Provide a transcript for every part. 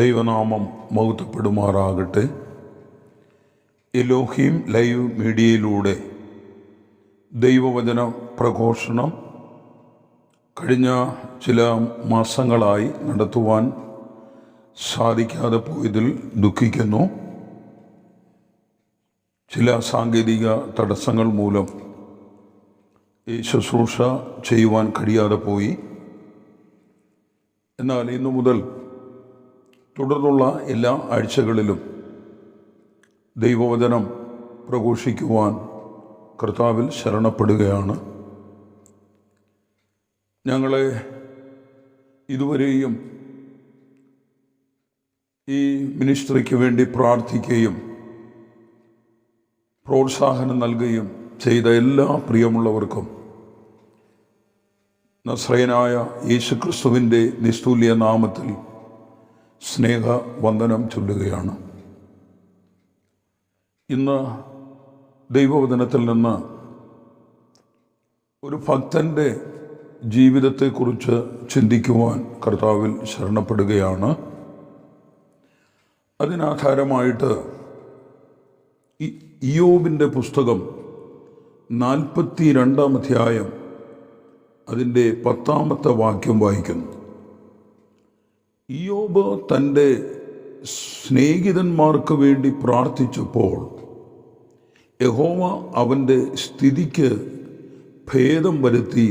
ദൈവനാമം മൗത്തപ്പെടുമാറാകട്ടെ Elohim live മീഡിയയിലൂടെ ദൈവവചന പ്രഘോഷണം കഴിഞ്ഞ ചില മാസങ്ങളായി നടത്തുവാൻ സാധിക്കാതെ പോയതിൽ ദുഃഖിക്കുന്നു. ചില സാങ്കേതിക തടസ്സങ്ങൾ മൂലം ഈ ശുശ്രൂഷ ചെയ്യുവാൻ കഴിയാതെ പോയി. എന്നാൽ ഇന്നു മുതൽ തുടർന്നുള്ള എല്ലാ ആഴ്ചകളിലും ദൈവവചനം പ്രഘോഷിക്കുവാൻ കർത്താവിൽ ശരണപ്പെടുകയാണ്. ഞങ്ങളെ ഇതുവരെയും ഈ മിനിസ്ട്രിക്ക് വേണ്ടി പ്രാർത്ഥിക്കുകയും പ്രോത്സാഹനം നൽകുകയും ചെയ്ത എല്ലാ പ്രിയമുള്ളവർക്കും നസ്രയനായ യേശുക്രിസ്തുവിന്റെ നിസ്തുല്യ നാമത്തിൽ സ്നേഹവന്ദനം ചൊല്ലുകയാണ്. ഇന്ന് ദൈവവചനത്തിൽ നിന്ന് ഒരു ഭക്തന്റെ ജീവിതത്തെക്കുറിച്ച് ചിന്തിക്കുവാൻ കർത്താവിൽ ശരണപ്പെടുകയാണ്. അതിനാധാരമായിട്ട് ഇയോബിന്റെ പുസ്തകം നാൽപ്പത്തി രണ്ടാം അധ്യായം അതിന്റെ പത്താമത്തെ വാക്യം വായിക്കുന്നു. ഇയോബ് തന്റെ സ്നേഹിതന്മാർക്ക് വേണ്ടി പ്രാർത്ഥിച്ചപ്പോൾ യഹോവ അവന്റെ സ്ഥിതിക്ക് ഭേദം വരുത്തി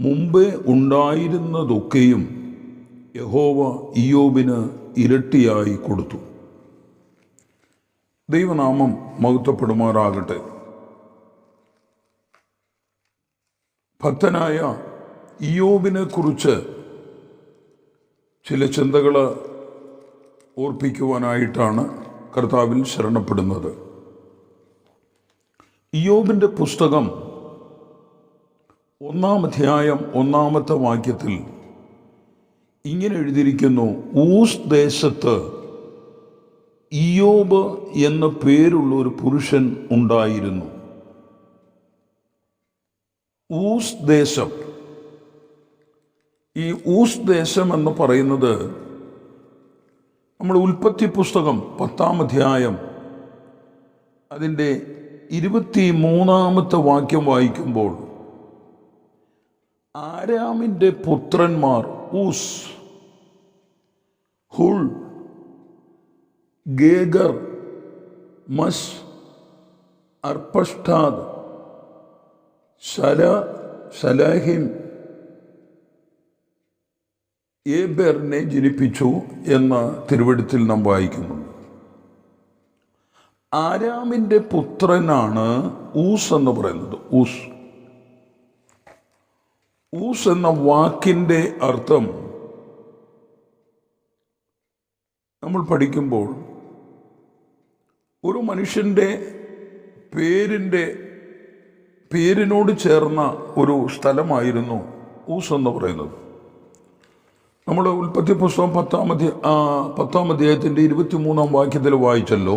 മുമ്പേ ഉണ്ടായിരുന്നതൊക്കെയും യഹോവ ഇയോബിന് ഇരട്ടിയായി കൊടുത്തു. ദൈവനാമം മഹത്വപ്പെടുമാറാകട്ടെ. ഭക്തനായ ഇയോബിനെ കുറിച്ച് ചില ചിന്തകൾ ഓർപ്പിക്കുവാനായിട്ടാണ് കർത്താവിൽ ശരണപ്പെടുന്നത്. ഇയോബിന്റെ പുസ്തകം ഒന്നാം അധ്യായം ഒന്നാമത്തെ വാക്യത്തിൽ ഇങ്ങനെ എഴുതിയിരിക്കുന്നു ഊസ് ദേശത്ത് ഇയോബ് എന്ന പേരുള്ള ഒരു പുരുഷൻ ഉണ്ടായിരുന്നു. ഊസ് ദേശം ഈ ഊസ് ദേശം എന്ന് പറയുന്നത് നമ്മൾ ഉൽപ്പത്തി പുസ്തകം പത്താം അധ്യായം അതിന്റെ ഇരുപത്തി മൂന്നാമത്തെ വാക്യം വായിക്കുമ്പോൾ ആരാമിന്റെ പുത്രന്മാർ ഊസ് ഹുൾ ഗേഗർ മസ് അർപ്പഷ്ടാദ് ശല ശലാഹിം ഏബെറിനെ ജനിപ്പിച്ചു എന്ന തിരുവഴുത്തിൽ നാം വായിക്കുന്നു. ആരാമിന്റെ പുത്രനാണ് ഊസ് എന്ന് പറയുന്നത്. ഊസ്. ഊസ് എന്ന വാക്കിന്റെ അർത്ഥം നമ്മൾ പഠിക്കുമ്പോൾ ഒരു മനുഷ്യന്റെ പേരിന്റെ പേരിനോട് ചേർന്ന ഒരു സ്ഥലമായിരുന്നു ഊസ് എന്ന് പറയുന്നത്. നമ്മൾ ഉൽപ്പത്തി പുസ്തകം പത്താം അധ്യ പത്താം അധ്യായത്തിന്റെ ഇരുപത്തിമൂന്നാം വാക്യത്തിൽ വായിച്ചല്ലോ.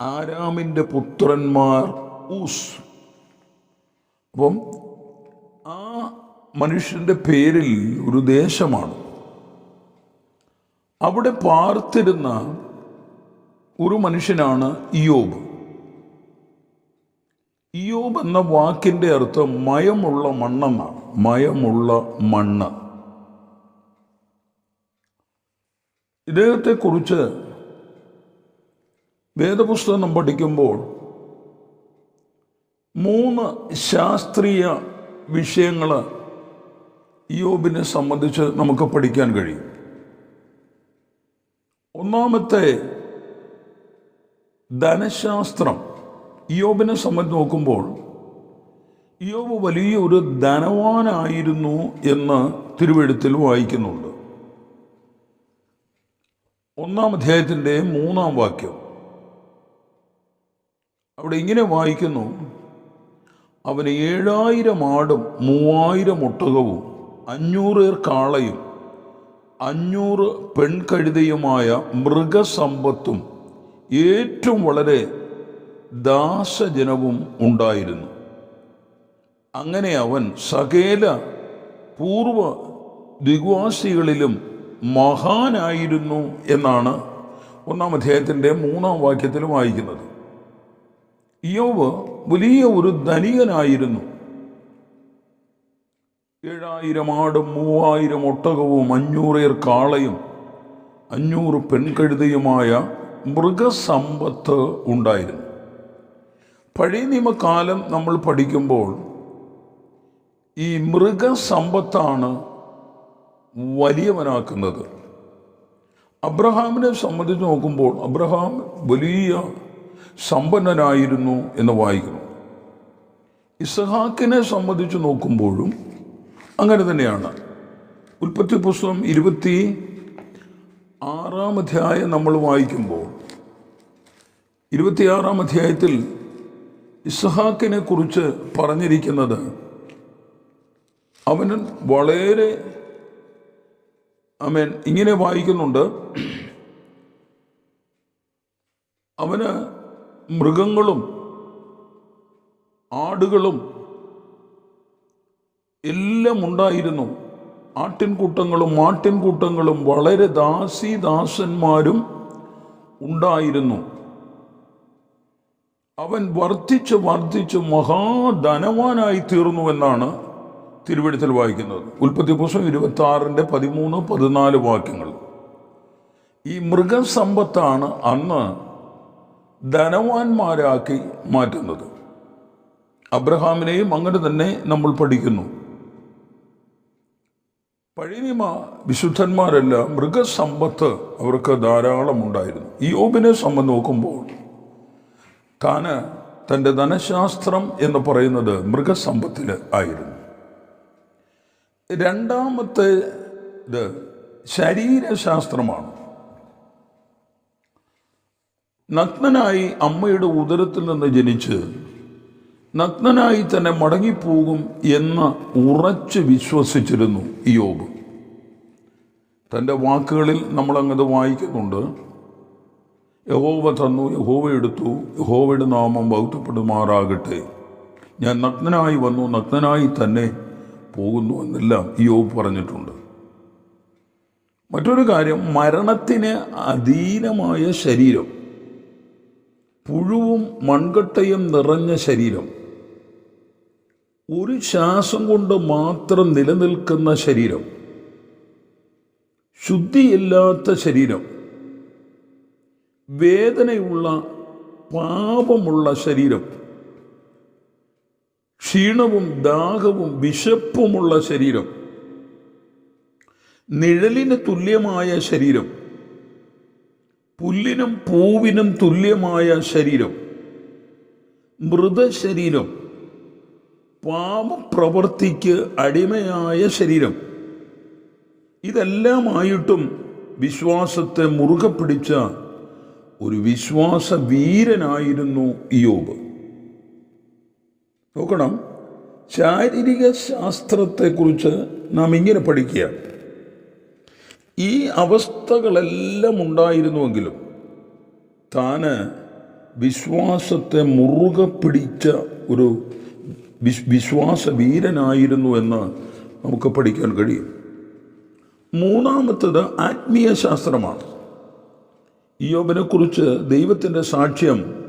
ആരാമിന്റെ പുത്രന്മാർ ഊസ്. അപ്പം ആ മനുഷ്യന്റെ പേരിൽ ഒരു ദേശമാണ്. അവിടെ പാർത്തിരുന്ന ഒരു മനുഷ്യനാണ് ഇയോബ് ഇയോബ് എന്ന വാക്കിന്റെ അർത്ഥം മയമുള്ള മണ്ണെന്നാണ്. മയമുള്ള മണ്ണ്. ഇദ്ദേഹത്തെക്കുറിച്ച് വേദപുസ്തകം പഠിക്കുമ്പോൾ മൂന്ന് ശാസ്ത്രീയ വിഷയങ്ങൾ യോബിനെ സംബന്ധിച്ച് നമുക്ക് പഠിക്കാൻ കഴിയും. ഒന്നാമത്തെ ധനശാസ്ത്രം. യോബിനെ സംബന്ധിച്ച് നോക്കുമ്പോൾ യോബ് വലിയൊരു ധനവാനായിരുന്നു എന്ന് തിരുവെഴുത്തിൽ വായിക്കുന്നുണ്ട്. ഒന്നാം അധ്യായത്തിന്റെ മൂന്നാം വാക്യം. അവിടെ ഇങ്ങനെ വായിക്കുന്നു അവന് ഏഴായിരം ആടും മൂവായിരം ഒട്ടകവും അഞ്ഞൂറേർ കാളയും അഞ്ഞൂറ് പെൺകഴുതയുമായ മൃഗസമ്പത്തും ഏറ്റവും വളരെ ദാസജനവും ഉണ്ടായിരുന്നു. അങ്ങനെ അവൻ സകേല പൂർവ ദിഗ്വാസികളിലും മഹാനായിരുന്നു എന്നാണ് ഒന്നാം അധ്യായത്തിന്റെ മൂന്നാം വാക്യത്തിൽ വായിക്കുന്നത്. യോവ് വലിയ ഒരു ധനികനായിരുന്നു. ഏഴായിരം ആടും മൂവായിരം ഒട്ടകവും അഞ്ഞൂറേർ കാളയും അഞ്ഞൂറ് പെൺകഴുതയുമായ മൃഗസമ്പത്ത് ഉണ്ടായിരുന്നു. പഴയ നിയമകാലം നമ്മൾ പഠിക്കുമ്പോൾ ഈ മൃഗസമ്പത്താണ് വലിയവനാക്കുന്നത് അബ്രഹാമിനെ സംബന്ധിച്ച് നോക്കുമ്പോൾ അബ്രഹാം വലിയ സമ്പന്നനായിരുന്നു എന്ന് വായിക്കുന്നു. ഇസഹാക്കിനെ സംബന്ധിച്ച് നോക്കുമ്പോഴും അങ്ങനെ തന്നെയാണ്. ഉൽപ്പത്തി പുസ്തകം ഇരുപത്തി ആറാം അധ്യായം നമ്മൾ വായിക്കുമ്പോൾ ഇരുപത്തിയാറാം അധ്യായത്തിൽ ഇസഹാക്കിനെ കുറിച്ച് പറഞ്ഞിരിക്കുന്നത് അവൻ വളരെ അമേൻ ഇങ്ങനെ വായിക്കുന്നുണ്ട്. അവന് മൃഗങ്ങളും ആടുകളും എല്ലാം ഉണ്ടായിരുന്നു. ആട്ടിൻകൂട്ടങ്ങളും ആട്ടിൻകൂട്ടങ്ങളും വളരെ ദാസീദാസന്മാരും ഉണ്ടായിരുന്നു. അവൻ വർദ്ധിച്ച് വർദ്ധിച്ച് മഹാധനവാനായി തീർന്നു എന്നാണ് തിരുവഴുത്തിൽ വായിക്കുന്നത്. ഉൽപ്പത്തി പുസ്തകം ഇരുപത്തി ആറിന്റെ പതിമൂന്ന് പതിനാല് വാക്യങ്ങൾ. ഈ മൃഗസമ്പത്താണ് അന്ന് ധനവാന്മാരാക്കി മാറ്റുന്നത്. അബ്രഹാമിനെയും അങ്ങനെ തന്നെ നമ്മൾ പഠിക്കുന്നു. പഴയ നിയമ വിശുദ്ധന്മാരെല്ലാം മൃഗസമ്പത്ത് അവർക്ക് ധാരാളം ഉണ്ടായിരുന്നു. ഈ ഓബിനെ സംബന്ധം നോക്കുമ്പോൾ താന് തന്റെ ധനശാസ്ത്രം എന്ന് പറയുന്നത് മൃഗസമ്പത്തിൽ ആയിരുന്നു. രണ്ടാമത്തെ ഇത് ശരീരശാസ്ത്രമാണ്. നഗ്നനായി അമ്മയുടെ ഉദരത്തിൽ നിന്ന് ജനിച്ച് നഗ്നനായി തന്നെ മടങ്ങിപ്പോകും എന്ന് ഉറച്ച് വിശ്വസിച്ചിരുന്നു യോബ് തന്റെ വാക്കുകളിൽ നമ്മളങ്ങത് വായിക്കുന്നുണ്ട്. യഹോവ തന്നു യഹോവ എടുത്തു യഹോവയുടെ നാമം ബൗദ്ധപ്പെടുമാറാകട്ടെ ഞാൻ നഗ്നനായി വന്നു നഗ്നനായി തന്നെ പോകുന്നു എന്നെല്ലാം യോബ് പറഞ്ഞിട്ടുണ്ട്. മറ്റൊരു കാര്യം മരണത്തിന് അധീനമായ ശരീരം പുഴുവും മൺകട്ടയും നിറഞ്ഞ ശരീരം ഒരു ശ്വാസം കൊണ്ട് മാത്രം നിലനിൽക്കുന്ന ശരീരം ശുദ്ധിയില്ലാത്ത ശരീരം വേദനയുള്ള പാപമുള്ള ശരീരം ക്ഷീണവും ദാഹവും വിശപ്പുമുള്ള ശരീരം. നിഴലിന് തുല്യമായ ശരീരം. പുല്ലിനും പൂവിനും തുല്യമായ ശരീരം. മൃതശരീരം. പാപപ്രവൃത്തിക്ക് അടിമയായ ശരീരം. ഇതെല്ലാമായിട്ടും വിശ്വാസത്തെ മുറുകെ പിടിച്ച ഒരു വിശ്വാസ വീരനായിരുന്നു ഇയോബ് നോക്കണം. ശാരീരിക ശാസ്ത്രത്തെക്കുറിച്ച് നാം ഇങ്ങനെ പഠിക്കുക. ഈ അവസ്ഥകളെല്ലാം ഉണ്ടായിരുന്നുവെങ്കിലും താന് വിശ്വാസത്തെ മുറുകെ പിടിച്ച ഒരു വിശ് വിശ്വാസ വീരനായിരുന്നു എന്ന് നമുക്ക് പഠിക്കാൻ കഴിയും. മൂന്നാമത്തത് ആത്മീയ ശാസ്ത്രമാണ്. യോബിനെക്കുറിച്ച് ദൈവത്തിന്റെ സാക്ഷ്യം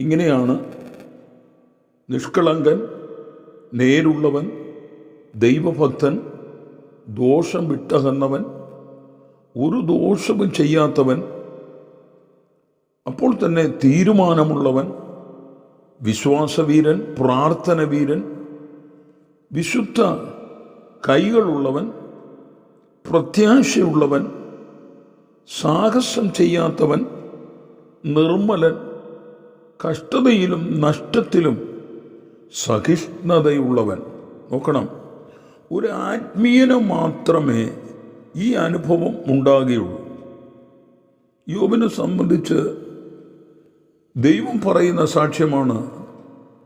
ഇങ്ങനെയാണ്. നിഷ്കളങ്കൻ നേരുള്ളവൻ ദൈവഭക്തൻ ദോഷം വിട്ടകന്നവൻ ഒരു ദോഷവും ചെയ്യാത്തവൻ അപ്പോൾ തന്നെ തീരുമാനമുള്ളവൻ വിശ്വാസവീരൻ പ്രാർത്ഥനവീരൻ വിശുദ്ധ കൈകളുള്ളവൻ പ്രത്യാശയുള്ളവൻ സാഹസം ചെയ്യാത്തവൻ നിർമ്മലൻ കഷ്ടതയിലും നഷ്ടത്തിലും സഹിഷ്ണുതയുള്ളവൻ നോക്കണം. ഒരു ആത്മീയന് മാത്രമേ ഈ അനുഭവം ഉണ്ടാകുകയുള്ളൂ. യോബിനെ സംബന്ധിച്ച് ദൈവം പറയുന്ന സാക്ഷ്യമാണ്.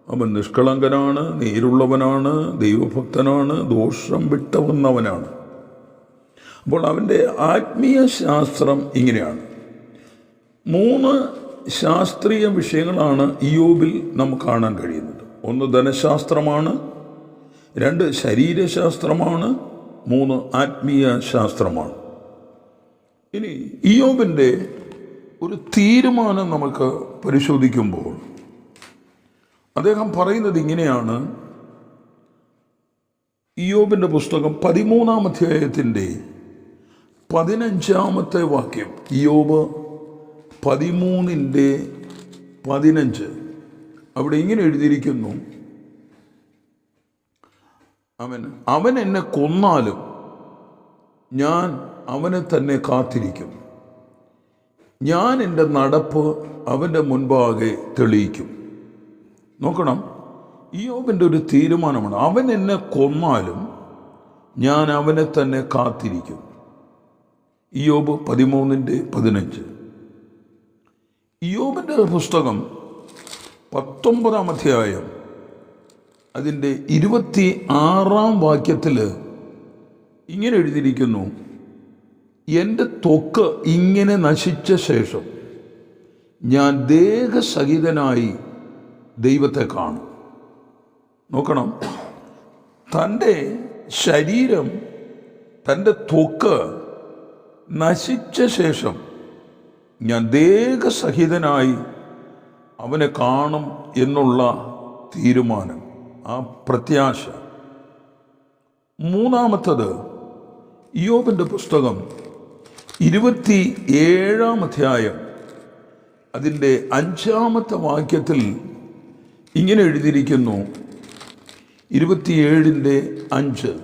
അവൻ നിഷ്കളങ്കനാണ് നേരുള്ളവനാണ് ദൈവഭക്തനാണ് ദോഷം വിട്ടവന്നവനാണ്. അപ്പോൾ അവന്റെ ആത്മീയ ശാസ്ത്രം ഇങ്ങനെയാണ്. മൂന്ന് ശാസ്ത്രീയ വിഷയങ്ങളാണ് ഇയോബിൽ നമുക്ക് കാണാൻ കഴിയുന്നത്. ഒന്ന് ധനശാസ്ത്രമാണ് രണ്ട് ശരീരശാസ്ത്രമാണ് മൂന്ന് ആത്മീയ ശാസ്ത്രമാണ്. ഇനി ഇയോബിന്റെ ഒരു തീരുമാനം നമുക്ക് പരിശോധിക്കുമ്പോൾ അദ്ദേഹം പറയുന്നത് ഇങ്ങനെയാണ്. ഇയോബിന്റെ പുസ്തകം പതിമൂന്നാം അധ്യായത്തിന്റെ പതിനഞ്ചാമത്തെ വാക്യം. ഇയോബ് പതിമൂന്നിന്റെ പതിനഞ്ച്. അവിടെ ഇങ്ങനെ എഴുതിയിരിക്കുന്നു. അവൻ അവൻ എന്നെ കൊന്നാലും ഞാൻ അവനെ തന്നെ കാത്തിരിക്കും. ഞാൻ എന്റെ നടപ്പ് അവന്റെ മുൻപാകെ തെളിയിക്കും. നോക്കണം ഈ യോബിന്റെ ഒരു തീരുമാനമാണ്. അവൻ എന്നെ കൊന്നാലും ഞാൻ അവനെ തന്നെ കാത്തിരിക്കും. ഇയോബ് പതിമൂന്നിന്റെ പതിനഞ്ച്. ഇയോബിന്റെ പുസ്തകം പത്തൊമ്പതാം അധ്യായം. അതിന്റെ ഇരുപത്തി ആറാം വാക്യത്തിൽ ഇങ്ങനെ എഴുതിയിരിക്കുന്നു. എന്റെ തൊക്ക് ഇങ്ങനെ നശിച്ച ശേഷം ഞാൻ ദേഹസഹിതനായി ദൈവത്തെ കാണും. നോക്കണം. തന്റെ ശരീരം തന്റെ തൊക്ക് നശിച്ച ശേഷം ഞാൻ ദേഹസഹിതനായി അവനെ കാണും എന്നുള്ള തീരുമാനം ആ പ്രത്യാശ. മൂന്നാമത്തത് യോബിന്റെ പുസ്തകം ഇരുപത്തി ഏഴാം അധ്യായം. അതിന്റെ അഞ്ചാമത്തെ വാക്യത്തിൽ ഇങ്ങനെ എഴുതിയിരിക്കുന്നു ഇരുപത്തിയേഴിന്റെ അഞ്ച്.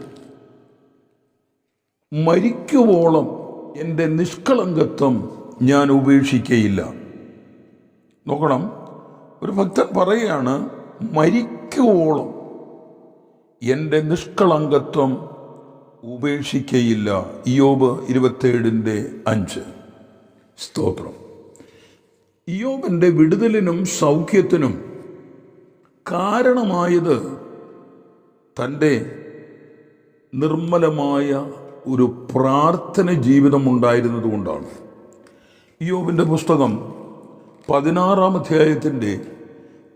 മരിക്കുവോളം എന്റെ നിഷ്കളങ്കത്വം ഞാൻ ഉപേക്ഷിക്കയില്ല. നോക്കണം ഒരു ഭക്തൻ പറയുകയാണ് മരിക്കുവോളം എന്റെ നിഷ്കളങ്കത്വം ഉപേക്ഷിക്കയില്ല. ഇയോബ് ഇരുപത്തേഴിന്റെ അഞ്ച്. സ്തോത്രം. ഇയോബിന്റെ വിടുതലിനും സൗഖ്യത്തിനും കാരണമായത് തന്റെ നിർമ്മലമായ ഒരു പ്രാർത്ഥന ജീവിതം ഉണ്ടായിരുന്നതുകൊണ്ടാണ് ഇയോബിന്റെ പുസ്തകം പതിനാറാം അധ്യായത്തിന്റെ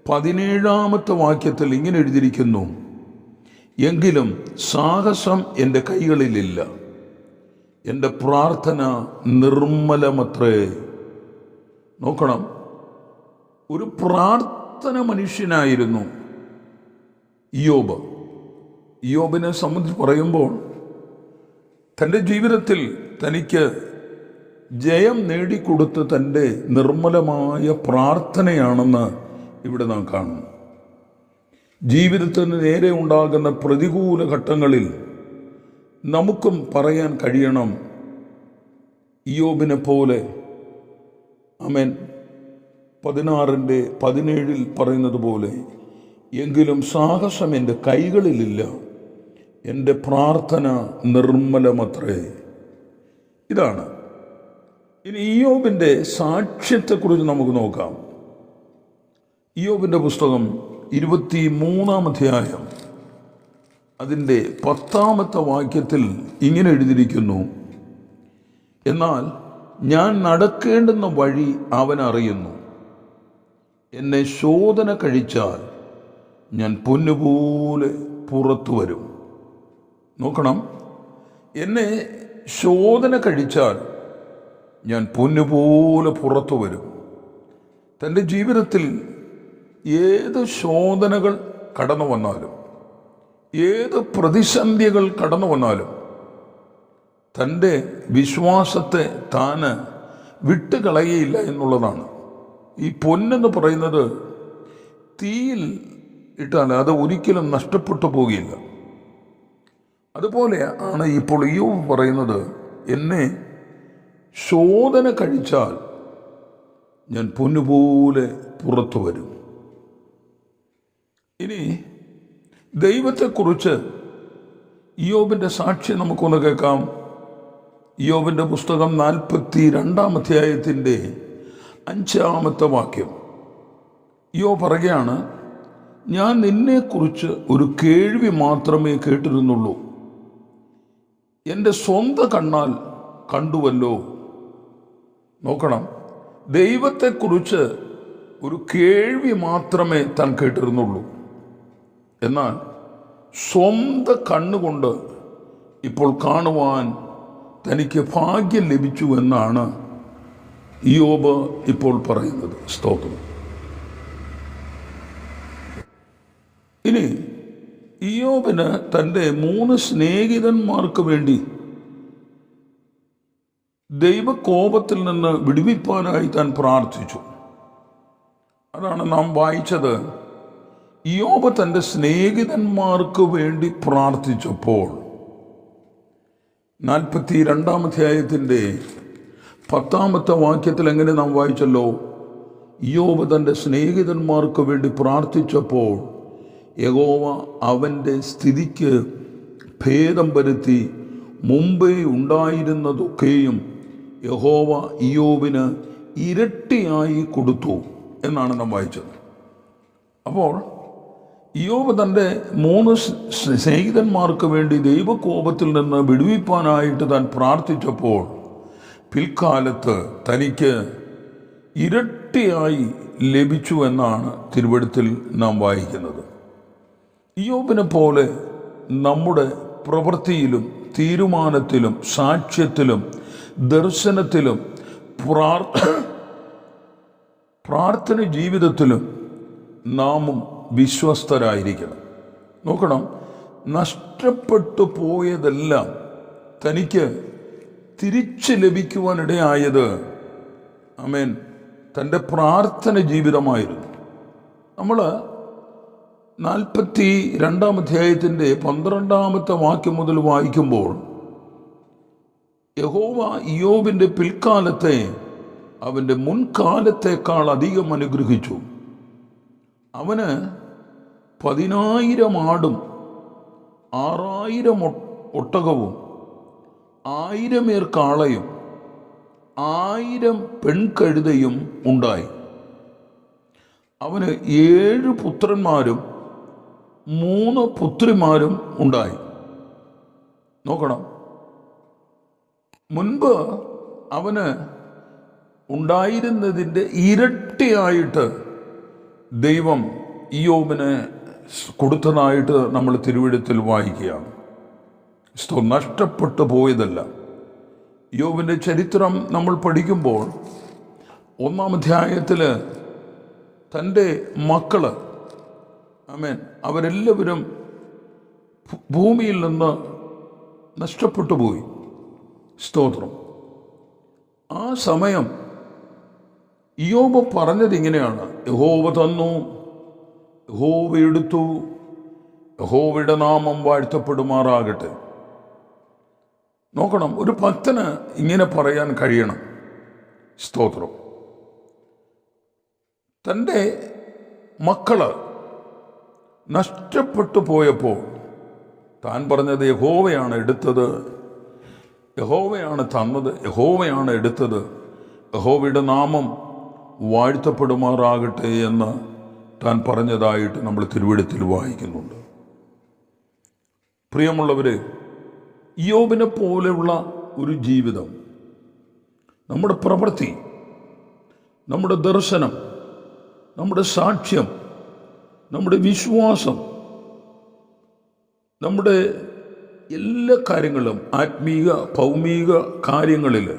പതിനേഴാമത്തെ വാക്യത്തിൽ ഇങ്ങനെ എഴുതിയിരിക്കുന്നു. എങ്കിലും സാഹസം എന്റെ കൈകളിലില്ല. എന്റെ പ്രാർത്ഥന നിർമ്മലമത്രേ. നോക്കണം. ഒരു പ്രാർത്ഥന മനുഷ്യനായിരുന്നു യോബ് യോബിനെ സംബന്ധിച്ച് പറയുമ്പോൾ തന്റെ ജീവിതത്തിൽ തനിക്ക് ജയം നേടിക്കൊടുത്ത് തന്റെ നിർമ്മലമായ പ്രാർത്ഥനയാണെന്ന് ഇവിടെ നാം കാണുന്നു. ജീവിതത്തിന് നേരെ ഉണ്ടാകുന്ന പ്രതികൂല ഘട്ടങ്ങളിൽ നമുക്കും പറയാൻ കഴിയണം ഇയോബിനെ പോലെ അമേൻ പതിനാറിന്റെ പതിനേഴിൽ പറയുന്നത് പോലെ എങ്കിലും സാഹസം എന്റെ കൈകളിലില്ല എന്റെ പ്രാർത്ഥന നിർമ്മലമത്രേ. ഇതാണ് ഇനി ഇയോബിന്റെ സാക്ഷ്യത്തെക്കുറിച്ച് നമുക്ക് നോക്കാം. ഇയോബിന്റെ പുസ്തകം ഇരുപത്തി മൂന്നാം അധ്യായം. അതിന്റെ പത്താമത്തെ വാക്യത്തിൽ ഇങ്ങനെ എഴുതിയിരിക്കുന്നു. എന്നാൽ ഞാൻ നടക്കേണ്ടുന്ന വഴി അവൻ അറിയുന്നു. എന്നെ ശോധന കഴിച്ചാൽ ഞാൻ പൊന്നുപോലെ പുറത്തു വരും. നോക്കണം. എന്നെ ശോധന കഴിച്ചാൽ ഞാൻ പൊന്നുപോലെ പുറത്തു വരും. തന്റെ ജീവിതത്തിൽ ഏത് ശോധനകൾ കടന്നു വന്നാലും ഏത് പ്രതിസന്ധികൾ കടന്നു വന്നാലും തന്റെ വിശ്വാസത്തെ താന് വിട്ടുകളയുകയില്ല എന്നുള്ളതാണ്. ഈ പൊന്നെന്ന് പറയുന്നത് തീയിൽ ഇട്ടാൽ അത് ഒരിക്കലും നഷ്ടപ്പെട്ടു പോകുകയില്ല അതുപോലെ ആണ് ഇപ്പോൾ ഈ പറയുന്നത് എന്നെ ശോധന കഴിച്ചാൽ ഞാൻ പൊന്നുപോലെ പുറത്തു വരും. ഇനി ദൈവത്തെക്കുറിച്ച് യോബിന്റെ സാക്ഷി നമുക്കൊന്ന് കേൾക്കാം. യോബിന്റെ പുസ്തകം നാൽപ്പത്തി രണ്ടാം അധ്യായത്തിന്റെ അഞ്ചാമത്തെ വാക്യം. യോ പറയുകയാണ് ഞാൻ നിന്നെക്കുറിച്ച് ഒരു കേൾവി മാത്രമേ കേട്ടിരുന്നുള്ളൂ. എന്റെ സ്വന്തം കണ്ണാൽ കണ്ടുവല്ലോ. നോക്കണം. ദൈവത്തെക്കുറിച്ച് ഒരു കേൾവി മാത്രമേ താൻ കേട്ടിരുന്നുള്ളൂ. എന്നാൽ സ്വന്തം കണ്ണുകൊണ്ട് ഇപ്പോൾ കാണുവാൻ തനിക്ക് ഭാഗ്യം ലഭിച്ചു എന്നാണ് യോബ് ഇപ്പോൾ പറയുന്നത്. സ്തോത്രം. ഇനി ഇയോബിന് തന്റെ മൂന്ന് സ്നേഹിതന്മാർക്ക് വേണ്ടി ദൈവകോപത്തിൽ നിന്ന് വിടുവിപ്പാനായി താൻ പ്രാർത്ഥിച്ചു. അതാണ് നാം വായിച്ചത്. യോബ തന്റെ സ്നേഹിതന്മാർക്ക് വേണ്ടി പ്രാർത്ഥിച്ചപ്പോൾ. നാൽപ്പത്തി രണ്ടാം അധ്യായത്തിന്റെ പത്താമത്തെ വാക്യത്തിൽ എങ്ങനെ നാം വായിച്ചല്ലോ? യോബ തന്റെ സ്നേഹിതന്മാർക്ക് വേണ്ടി പ്രാർത്ഥിച്ചപ്പോൾ യഗോവ അവന്റെ സ്ഥിതിക്ക് ഭേദം വരുത്തി മുമ്പേ ഉണ്ടായിരുന്നതൊക്കെയും യഹോവ ഇയോബിന് ഇരട്ടിയായി കൊടുത്തു എന്നാണ് നാം വായിച്ചത്. അപ്പോൾ ഇയോബ് തന്റെ മൂന്ന് സ്നേഹിതന്മാർക്ക് വേണ്ടി ദൈവകോപത്തിൽ നിന്ന് വിടുവിപ്പാനായിട്ട് താൻ പ്രാർത്ഥിച്ചപ്പോൾ പിൽക്കാലത്ത് തനിക്ക് ഇരട്ടിയായി ലഭിച്ചു എന്നാണ് തിരുവഴുത്തിൽ നാം വായിക്കുന്നത്. ഇയോബിനെ പോലെ നമ്മുടെ പ്രവൃത്തിയിലും തീരുമാനത്തിലും സാക്ഷ്യത്തിലും ദർശനത്തിലും പ്രാർ പ്രാർത്ഥന ജീവിതത്തിലും നാമും വിശ്വസ്തരായിരിക്കണം. നോക്കണം നഷ്ടപ്പെട്ടു പോയതെല്ലാം തനിക്ക് തിരിച്ച് ലഭിക്കുവാനിടയായത് അമേൻ തന്റെ പ്രാർത്ഥന ജീവിതമായിരുന്നു. നമ്മൾ നാൽപ്പത്തി രണ്ടാം അധ്യായത്തിന്റെ പന്ത്രണ്ടാമത്തെ വാക്യം മുതൽ വായിക്കുമ്പോൾ യഹോവ ഇയോബിന്റെ പിൽക്കാലത്തെ അവന്റെ മുൻകാലത്തേക്കാൾ അധികം അനുഗ്രഹിച്ചു. അവന് പതിനായിരം ആടും ആറായിരം ഒട്ടകവും ആയിരമേർ കാളയും ആയിരം പെൺകഴുതയും ഉണ്ടായി. അവന് ഏഴ് പുത്രന്മാരും മൂന്ന് പുത്രിമാരും ഉണ്ടായി. നോക്കണം. മുൻപ് അവന് ഉണ്ടായിരുന്നതിന്റെ ഇരട്ടിയായിട്ട് ദൈവം ഇയോബിന് കൊടുത്തതായിട്ട് നമ്മൾ തിരുവിടത്തിൽ വായിക്കുകയാണ്. സ്തോ നഷ്ടപ്പെട്ടു പോയതല്ല. യോബിന്റെ ചരിത്രം നമ്മൾ പഠിക്കുമ്പോൾ ഒന്നാം അധ്യായത്തിൽ തന്റെ മക്കൾ ആമേൻ അവരെല്ലാവരും ഭൂമിയിൽ നിന്ന് നഷ്ടപ്പെട്ടു പോയി. സ്തോത്രം. ആ സമയം ഇയോബ് പറഞ്ഞത് ഇങ്ങനെയാണ്. യഹോവ തന്നു യഹോവ എടുത്തു യഹോവയുടെ നാമം വാഴ്ത്തപ്പെടുമാറാകട്ടെ. നോക്കണം ഒരു ഭക്തന് ഇങ്ങനെ പറയാൻ കഴിയണം. സ്തോത്രം. തന്റെ മക്കൾ നഷ്ടപ്പെട്ടു പോയപ്പോൾ താൻ പറഞ്ഞത് യഹോവയാണ് എടുത്തത്. യഹോവയാണ് തന്നത് യഹോവയാണ് എടുത്തത്. യഹോവയുടെ നാമം വാഴ്ത്തപ്പെടുമാറാകട്ടെ എന്ന് താൻ പറഞ്ഞതായിട്ട് നമ്മൾ തിരുവിടത്തിൽ വായിക്കുന്നുണ്ട്. പ്രിയമുള്ളവരെ യോബിനെ പോലെയുള്ള ഒരു ജീവിതം നമ്മുടെ പ്രവൃത്തി നമ്മുടെ ദർശനം നമ്മുടെ സാക്ഷ്യം നമ്മുടെ വിശ്വാസം നമ്മുടെ എല്ലാ കാര്യങ്ങളും ആത്മീക ഭൗമിക കാര്യങ്ങളിൽ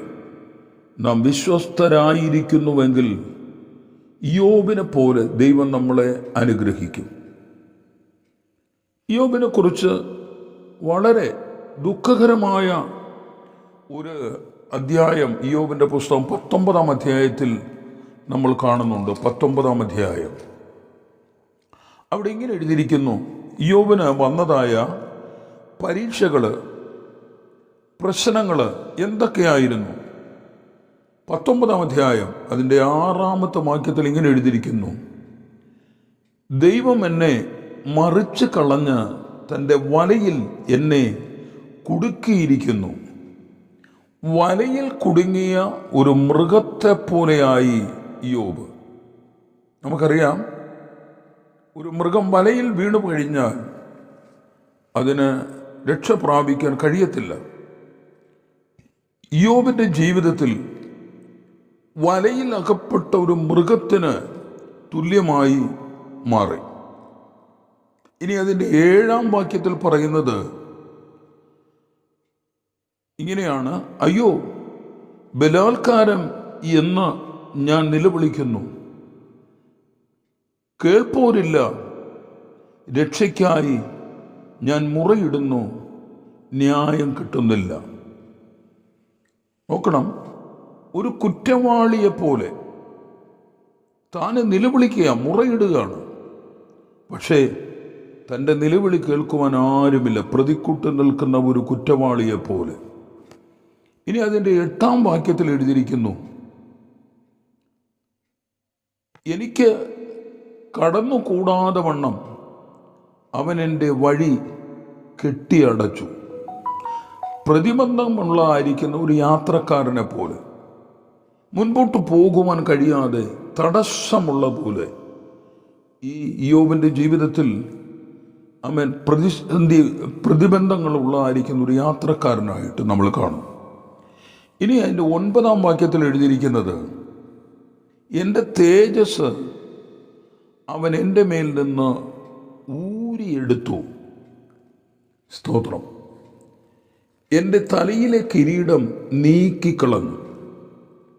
നാം വിശ്വസ്തരായിരിക്കുന്നുവെങ്കിൽ യോബിനെ പോലെ ദൈവം നമ്മളെ അനുഗ്രഹിക്കും. യോബിനെ കുറിച്ച് വളരെ ദുഃഖകരമായ ഒരു അധ്യായം യോബിന്റെ പുസ്തകം പത്തൊമ്പതാം അധ്യായത്തിൽ നമ്മൾ കാണുന്നുണ്ട്. പത്തൊമ്പതാം അധ്യായം. അവിടെ ഇങ്ങനെ എഴുതിയിരിക്കുന്നു യോബിന് വന്നതായ പരീക്ഷകൾ പ്രശ്നങ്ങൾ എന്തൊക്കെയായിരുന്നു? പത്തൊമ്പതാം അധ്യായം അതിന്റെ ആറാമത്തെ വാക്യത്തിൽ ഇങ്ങനെ എഴുതിയിരിക്കുന്നു. ദൈവം എന്നെ മറിച്ച് കളഞ്ഞ് തന്റെ വലയിൽ എന്നെ കുടുക്കിയിരിക്കുന്നു. വലയിൽ കുടുങ്ങിയ ഒരു മൃഗത്തെ പോലെയായി യോബ്. നമുക്കറിയാം ഒരു മൃഗം വലയിൽ വീണു കഴിഞ്ഞാൽ അതിന് രക്ഷ പ്രാപിക്കാൻ കഴിയത്തില്ല. യോബിന്റെ ജീവിതത്തിൽ വലയിൽ അകപ്പെട്ട ഒരു മൃഗത്തിന് തുല്യമായി മാറി. ഇനി അതിന്റെ ഏഴാം വാക്യത്തിൽ പറയുന്നത് ഇങ്ങനെയാണ് അയ്യോ ബലാത്കാരം എന്ന് ഞാൻ നിലവിളിക്കുന്നു. കേൾപ്പോരില്ല രക്ഷയ്ക്കായി ഞാൻ മുറയിടുന്നു. ന്യായം കിട്ടുന്നില്ല. നോക്കണം. ഒരു കുറ്റവാളിയെപ്പോലെ പോലെ താൻ നിലവിളിക്കുക മുറയിടുകയാണ്. പക്ഷേ തന്റെ നിലവിളി കേൾക്കുവാൻ ആരുമില്ല. പ്രതിക്കൂട്ട് നിൽക്കുന്ന ഒരു കുറ്റവാളിയെപ്പോലെ ഇനി അതിന്റെ എട്ടാം വാക്യത്തിൽ എഴുതിയിരിക്കുന്നു എനിക്ക് കടന്നുകൂടാതെ വണ്ണം അവൻ എന്റെ വഴി കെട്ടിയടച്ചു. പ്രതിബന്ധമുള്ളതായിരിക്കുന്ന ഒരു യാത്രക്കാരനെ പോലെ. മുൻപോട്ട് പോകുവാൻ കഴിയാതെ തടസ്സമുള്ള പോലെ. ഈ യോബിന്റെ ജീവിതത്തിൽ അവൻ പ്രതിസന്ധി പ്രതിബന്ധങ്ങളുള്ളതായിരിക്കുന്ന ഒരു യാത്രക്കാരനായിട്ട് നമ്മൾ കാണും. ഇനി അതിന്റെ ഒൻപതാം വാക്യത്തിൽ എഴുതിയിരിക്കുന്നത് എന്റെ തേജസ് അവൻ എന്റെ മേൽ നിന്ന് ഊരിയെടുത്തു. സ്തോത്രം. എന്റെ തലയിലെ കിരീടം നീക്കിക്കളഞ്ഞു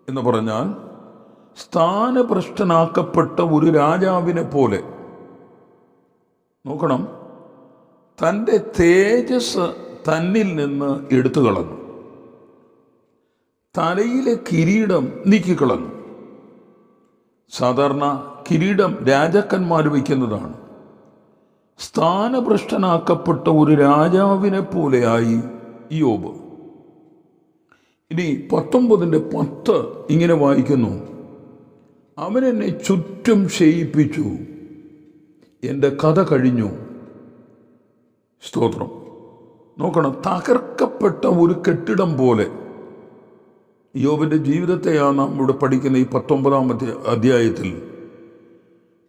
എന്ന് പറഞ്ഞാൽ സ്ഥാനഭ്രഷ്ടനാക്കപ്പെട്ട ഒരു രാജാവിനെ പോലെ. നോക്കണം. തന്റെ തേജസ് തന്നിൽ നിന്ന് എടുത്തു കളഞ്ഞു. തലയിലെ കിരീടം നീക്കിക്കളഞ്ഞു. സാധാരണ കിരീടം രാജാക്കന്മാർ വയ്ക്കുന്നതാണ്. സ്ഥാനഭ്രഷ്ടനാക്കപ്പെട്ട ഒരു രാജാവിനെ പോലെയായി യോബ് ഇനി പത്തൊമ്പതിന്റെ പത്ത് ഇങ്ങനെ വായിക്കുന്നു. അവൻ എന്നെ ചുറ്റും ക്ഷയിപ്പിച്ചു. എന്റെ കഥ കഴിഞ്ഞു. സ്തോത്രം. നോക്കണം തകർക്കപ്പെട്ട ഒരു കെട്ടിടം പോലെ. യോബിന്റെ ജീവിതത്തെയാണ് നാം ഇവിടെ പഠിക്കുന്ന ഈ പത്തൊമ്പതാമത്തെ അധ്യായത്തിൽ.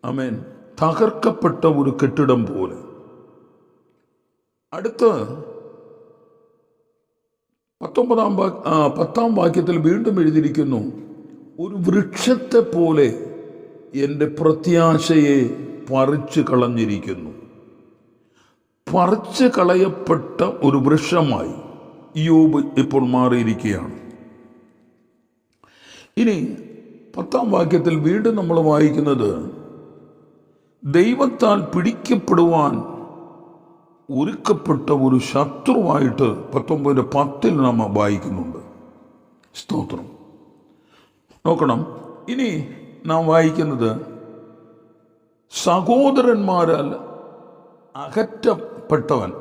അമേൻ തകർക്കപ്പെട്ട ഒരു കെട്ടിടം പോലെ. അടുത്ത പത്തൊമ്പതാം പത്താം വാക്യത്തിൽ വീണ്ടും എഴുതിയിരിക്കുന്നു ഒരു വൃക്ഷത്തെ പോലെ എന്റെ പ്രത്യാശയെ പറിച്ചു കളഞ്ഞിരിക്കുന്നു. പറിച്ചു കളയപ്പെട്ട ഒരു വൃക്ഷമായി യോബ് ഇപ്പോൾ മാറിയിരിക്കുകയാണ്. ഇനി പത്താം വാക്യത്തിൽ വീണ്ടും നമ്മൾ വായിക്കുന്നത് ദൈവത്താൽ പിടിക്കപ്പെടുവാൻ ഒരുക്കപ്പെട്ട ഒരു ശത്രുവായിട്ട് പത്തൊമ്പതിന്റെ പത്തിൽ നാം വായിക്കുന്നുണ്ട്. സ്തോത്രം. നോക്കണം. ഇനി നാം വായിക്കുന്നത് സഹോദരന്മാരാൽ അകറ്റപ്പെട്ടവൻ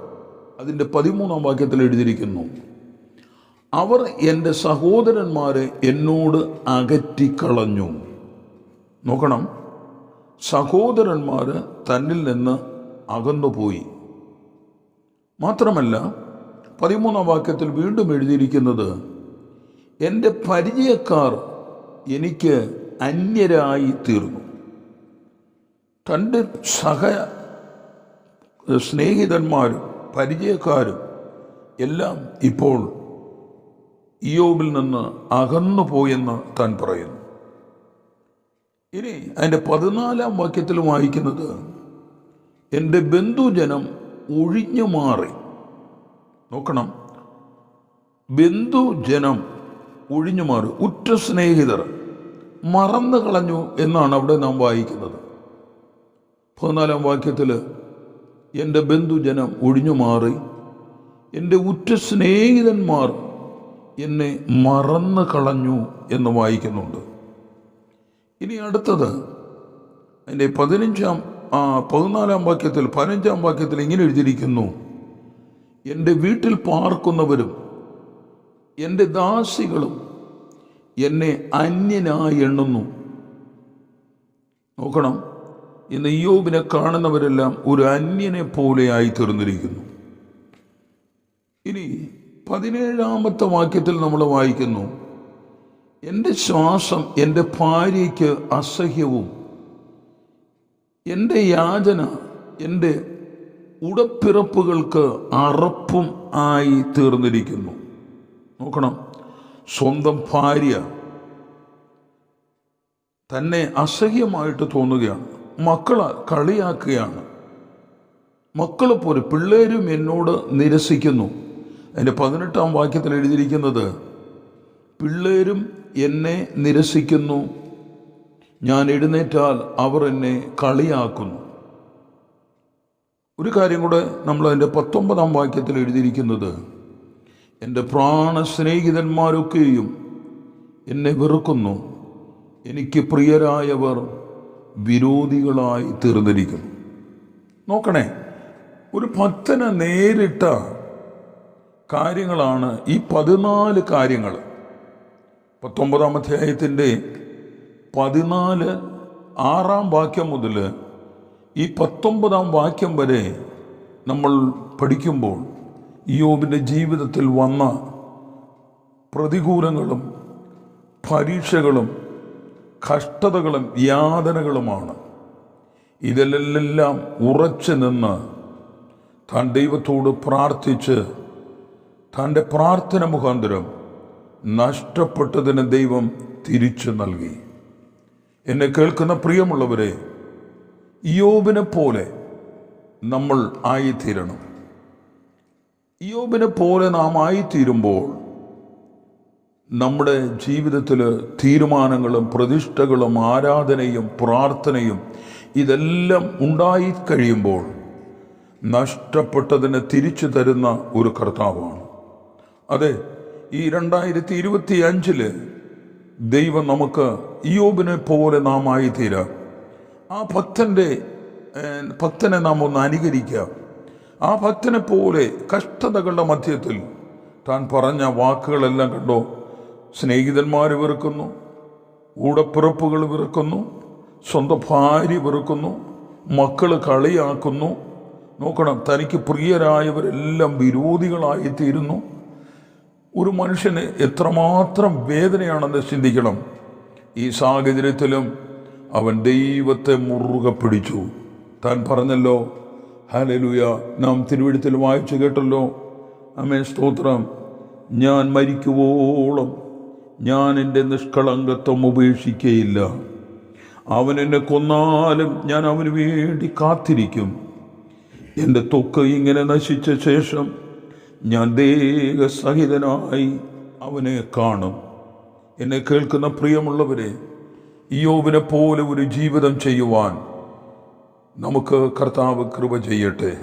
അതിന്റെ പതിമൂന്നാം വാക്യത്തിൽ എഴുതിയിരിക്കുന്നു അവർ എന്റെ സഹോദരന്മാരെ എന്നോട് അകറ്റിക്കളഞ്ഞു. നോക്കണം. സഹോദരന്മാർ തന്നിൽ നിന്ന് അകന്നുപോയി. മാത്രമല്ല പതിമൂന്നാം വാക്യത്തിൽ വീണ്ടും എഴുതിയിരിക്കുന്നത് എന്റെ പരിചയക്കാർ എനിക്ക് അന്യരായി തീർന്നു. തന്റെ സഹ സ്നേഹിതന്മാരും പരിചയക്കാരും എല്ലാം ഇപ്പോൾ ഇയോബിൽ നിന്ന് അകന്നു പോയെന്ന് താൻ പറയുന്നു. ഇനി അതിന്റെ പതിനാലാം വാക്യത്തിൽ വായിക്കുന്നത് എന്റെ ബന്ധുജനം ഒഴിഞ്ഞു മാറി. നോക്കണം. ബന്ധുജനം ഒഴിഞ്ഞു മാറി. ഉറ്റ സ്നേഹിതർ മറന്നു കളഞ്ഞു എന്നാണ് അവിടെ നാം വായിക്കുന്നത്. പതിനാലാം വാക്യത്തിൽ എന്റെ ബന്ധുജനം ഒഴിഞ്ഞു മാറി. എന്റെ ഉറ്റ സ്നേഹിതന്മാർ എന്നെ മറന്നു കളഞ്ഞു എന്ന് വായിക്കുന്നുണ്ട്. ഇനി അടുത്തത് അതിന്റെ പതിനഞ്ചാം ആ പതിനാലാം വാക്യത്തിൽ പതിനഞ്ചാം വാക്യത്തിൽ ഇങ്ങനെ എഴുതിയിരിക്കുന്നു. എന്റെ വീട്ടിൽ പാർക്കുന്നവരും എന്റെ ദാസികളും എന്നെ അന്യനായി എണ്ണുന്നു. നോക്കണം ഇന്ന് യോബിനെ കാണുന്നവരെല്ലാം ഒരു അന്യനെ പോലെയായി തീർന്നിരിക്കുന്നു. ഇനി പതിനേഴാമത്തെ വാക്യത്തിൽ നമ്മൾ വായിക്കുന്നു എന്റെ ശ്വാസം എന്റെ ഭാര്യയ്ക്ക് അസഹ്യവും എന്റെ യാചന എന്റെ ഉടപ്പിറപ്പുകൾക്ക് അറപ്പും ആയി തീർന്നിരിക്കുന്നു. നോക്കണം സ്വന്തം ഭാര്യ തന്നെ അസഹ്യമായിട്ട് തോന്നുകയാണ് മക്കളെ കളിയാക്കുകയാണ്. മക്കളെ പോലെ പിള്ളേരും എന്നോട് നിരസിക്കുന്നു. അതിന്റെ പതിനെട്ടാം വാക്യത്തിൽ എഴുതിയിരിക്കുന്നത് പിള്ളേരും എന്നെ നിരസിക്കുന്നു. ഞാൻ എഴുന്നേറ്റാൽ അവർ എന്നെ കളിയാക്കുന്നു. ഒരു കാര്യം കൂടെ നമ്മൾ അതിന്റെ പത്തൊമ്പതാം വാക്യത്തിൽ എഴുതിയിരിക്കുന്നത് എന്റെ പ്രാണസ്നേഹിതന്മാരൊക്കെയും എന്നെ വെറുക്കുന്നു. എനിക്ക് പ്രിയരായവർ വിരോധികളായി തീർന്നിരിക്കുന്നു. നോക്കണേ ഒരു ഭക്തനെ നേരിട്ട കാര്യങ്ങളാണ് ഈ പതിനാല് കാര്യങ്ങൾ. പത്തൊമ്പതാം അധ്യായത്തിന്റെ പതിനാല് ആറാം വാക്യം മുതൽ ഈ പത്തൊമ്പതാം വാക്യം വരെ നമ്മൾ പഠിക്കുമ്പോൾ യോബിന്റെ ജീവിതത്തിൽ വന്ന പ്രതികൂലങ്ങളും പരീക്ഷകളും കഷ്ടതകളും യാതനകളുമാണ്. ഇതിലെല്ലാം ഉറച്ചു നിന്ന് താൻ ദൈവത്തോട് പ്രാർത്ഥിച്ച് തന്റെ പ്രാർത്ഥന മുഖാന്തരം നഷ്ടപ്പെട്ടതിന് ദൈവം തിരിച്ചു നൽകി. എന്നെ കേൾക്കുന്ന പ്രിയമുള്ളവരെ യോബിനെ പോലെ നമ്മൾ ആയിത്തീരണം. യോബിനെ പോലെ നാം ആയിത്തീരുമ്പോൾ നമ്മുടെ ജീവിതത്തിൽ തീരുമാനങ്ങളും പ്രതിഷ്ഠകളും ആരാധനയും പ്രാർത്ഥനയും ഇതെല്ലാം ഉണ്ടായി കഴിയുമ്പോൾ നഷ്ടപ്പെട്ടതിനെ തിരിച്ചു തരുന്ന ഒരു കർത്താവാണ്. അതെ ഈ രണ്ടായിരത്തി ഇരുപത്തി അഞ്ചിൽ ദൈവം നമുക്ക് ഇയോബിനെ പോലെ നാം ആയിത്തീരാം. ആ ഭക്തന്റെ ഭക്തനെ നാം ഒന്ന് അനുകരിക്കാം. ആ ഭക്തനെ പോലെ കഷ്ടതകളുടെ മധ്യത്തിൽ താൻ പറഞ്ഞ വാക്കുകളെല്ലാം കണ്ടോ? സ്നേഹിതന്മാർ വെറുക്കുന്നു കൂടപ്പിറപ്പുകൾ വെറുക്കുന്നു സ്വന്തം ഭാര്യ വെറുക്കുന്നു മക്കൾ കളിയാക്കുന്നു. നോക്കണം തനിക്ക് പ്രിയരായവരെല്ലാം വിരോധികളായി തീരുന്നു ഒരു മനുഷ്യന് എത്രമാത്രം വേദനയാണെന്ന് ചിന്തിക്കണം. ഈ സാഹചര്യത്തിലും അവൻ ദൈവത്തെ മുറുകെ പിടിച്ചു. താൻ പറഞ്ഞല്ലോ ഹലലുയ നാം തിരുവിടുത്തിൽ വായിച്ചു കേട്ടല്ലോ. അമേ സ്തോത്രം. ഞാൻ മരിക്കുവോളം ഞാൻ എന്റെ നിഷ്കളങ്കത്വം ഉപേക്ഷിക്കുകയില്ല അവൻ എന്നെ കൊന്നാലും ഞാൻ അവന് വേണ്ടി കാത്തിരിക്കും. എന്റെ തൊക്ക് ഇങ്ങനെ നശിച്ച ശേഷം ഞാൻ ദേഹസഹിതനായി അവനെ കാണും. എന്നെ കേൾക്കുന്ന പ്രിയമുള്ളവരെ യോബിനെ പോലെ ഒരു ജീവിതം ചെയ്യുവാൻ നമുക്ക് കർത്താവ് കൃപ ചെയ്യട്ടെ.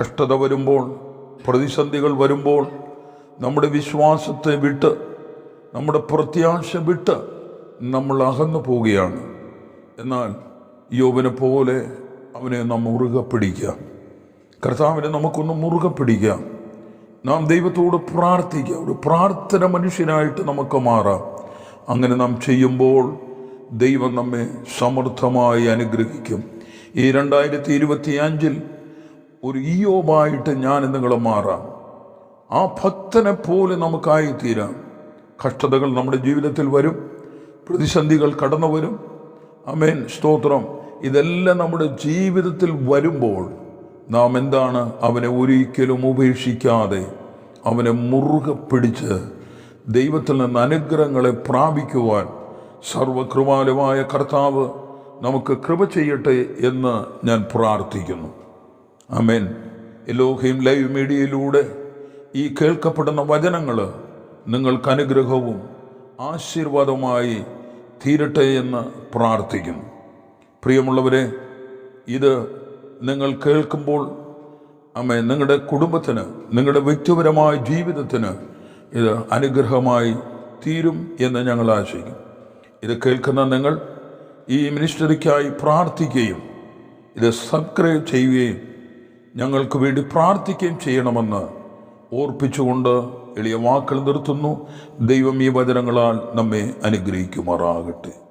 കഷ്ടത വരുമ്പോൾ പ്രതിസന്ധികൾ വരുമ്പോൾ നമ്മുടെ വിശ്വാസത്തെ വിട്ട് നമ്മുടെ പ്രത്യാശ വിട്ട് നമ്മൾ അകന്നു പോവുകയാണ്. എന്നാൽ യോബിനെ പോലെ അവനെ നാം മുറുകെ പിടിക്കാം. കർത്താവിനെ നമുക്കൊന്ന് മുറുകെ പിടിക്കാം. നാം ദൈവത്തോട് പ്രാർത്ഥിക്കുക. ഒരു പ്രാർത്ഥന മനുഷ്യനായിട്ട് നമുക്ക് മാറാം. അങ്ങനെ നാം ചെയ്യുമ്പോൾ ദൈവം നമ്മെ സമൃദ്ധമായി അനുഗ്രഹിക്കും. ഈ രണ്ടായിരത്തി ഇരുപത്തി അഞ്ചിൽ ഒരു ഈയോബായിട്ട് ഞാൻ നിങ്ങൾ മാറാം. ആ ഭക്തനെ പോലെ നമുക്കായിത്തീരാം. കഷ്ടതകൾ നമ്മുടെ ജീവിതത്തിൽ വരും. പ്രതിസന്ധികൾ കടന്നു വരും അമേൻ സ്തോത്രം. ഇതെല്ലാം നമ്മുടെ ജീവിതത്തിൽ വരുമ്പോൾ നാം എന്താണ് അവനെ ഒരിക്കലും ഉപേക്ഷിക്കാതെ അവനെ മുറുകെ പിടിച്ച് ദൈവത്തിൽ നിന്ന് അനുഗ്രഹങ്ങളെ പ്രാപിക്കുവാൻ സർവകൃപാലുമായ കർത്താവ് നമുക്ക് കൃപ ചെയ്യട്ടെ എന്ന് ഞാൻ പ്രാർത്ഥിക്കുന്നു. അമേൻ എലോഹിം ലൈവ് മീഡിയയിലൂടെ ഈ കേൾക്കപ്പെടുന്ന വചനങ്ങൾ നിങ്ങൾക്ക് അനുഗ്രഹവും ആശീർവാദമായി തീരട്ടെ എന്ന് പ്രാർത്ഥിക്കുന്നു. പ്രിയമുള്ളവരെ ഇത് നിങ്ങൾ കേൾക്കുമ്പോൾ അമ്മ നിങ്ങളുടെ കുടുംബത്തിന് നിങ്ങളുടെ വ്യക്തിപരമായ ജീവിതത്തിന് ഇത് അനുഗ്രഹമായി തീരും എന്ന് ഞങ്ങൾ ആശയിക്കും. ഇത് കേൾക്കുന്ന നിങ്ങൾ ഈ മിനിസ്റ്ററിക്കായി പ്രാർത്ഥിക്കുകയും ഇത് സബ്സ്ക്രൈബ് ചെയ്യുകയും ഞങ്ങൾക്ക് വേണ്ടി പ്രാർത്ഥിക്കുകയും ചെയ്യണമെന്ന് ഓർപ്പിച്ചുകൊണ്ട് എളിയ വാക്കുകൾ നിർത്തുന്നു. ദൈവം ഈ വചനങ്ങളാൽ നമ്മെ അനുഗ്രഹിക്കുമാറാകട്ടെ.